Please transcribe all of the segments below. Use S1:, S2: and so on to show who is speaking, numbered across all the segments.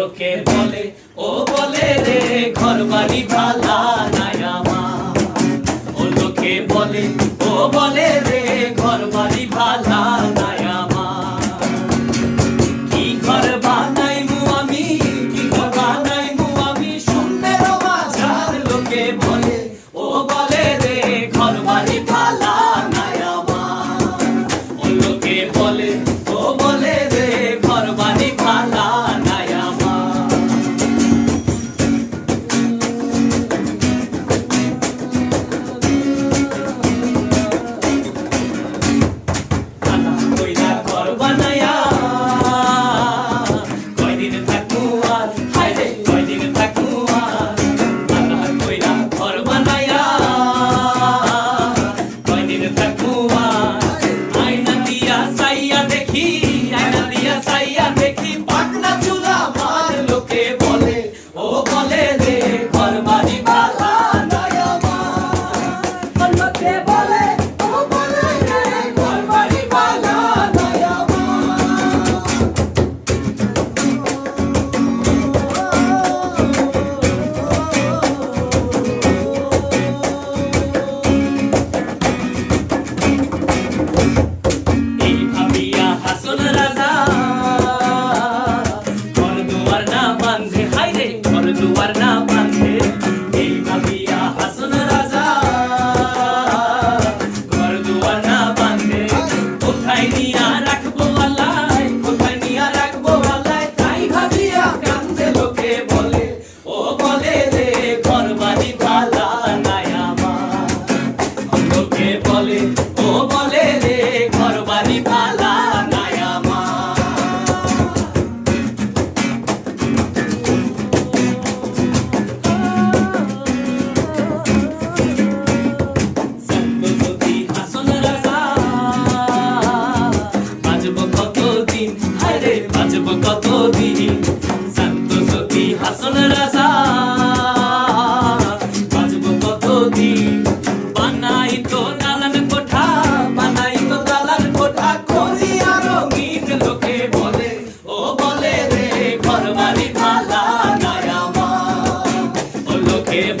S1: লোকে বলে, ও বলে রে ঘর বাড়ি ভালা নাই আমার। ও লোকে বলে, ও বলে রে ঘর বাড়ি ভালা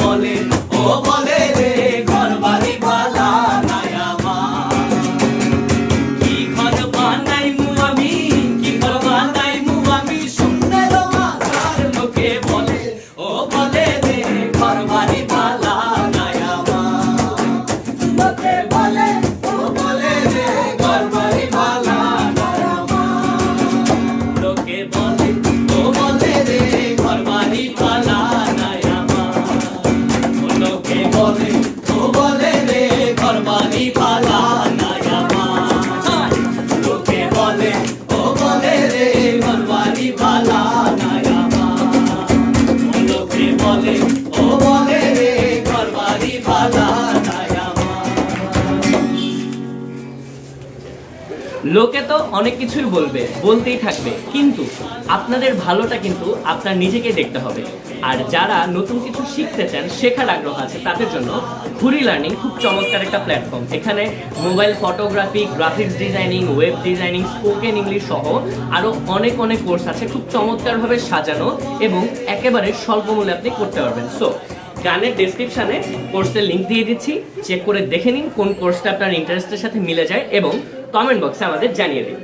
S1: বলে ও বলে Yeah.
S2: লোকে তো অনেক কিছুই বলবে, বলতেই থাকবে, কিন্তু আপনাদের ভালোটা কিন্তু আপনার নিজেকে দেখতে হবে। আর যারা নতুন কিছু শিখতে চান, শেখার আগ্রহ আছে, তাদের জন্য ঘুরি লার্নিং খুব চমৎকার একটা প্ল্যাটফর্ম। এখানে mobile photography, graphics designing, web designing, spoken English সহ আরও অনেক অনেক কোর্স আছে, খুব চমৎকারভাবে সাজানো এবং একেবারে স্বল্প মূল্যে আপনি করতে পারবেন। সো গানের ডেসক্রিপশানে কোর্সের লিঙ্ক দিয়ে দিচ্ছি চেক করে দেখে নিন কোন কোর্সটা আপনার ইন্টারেস্টের সাথে মিলে যায় এবং কমেন্ট বক্সে আমাদের জানিয়ে দিন।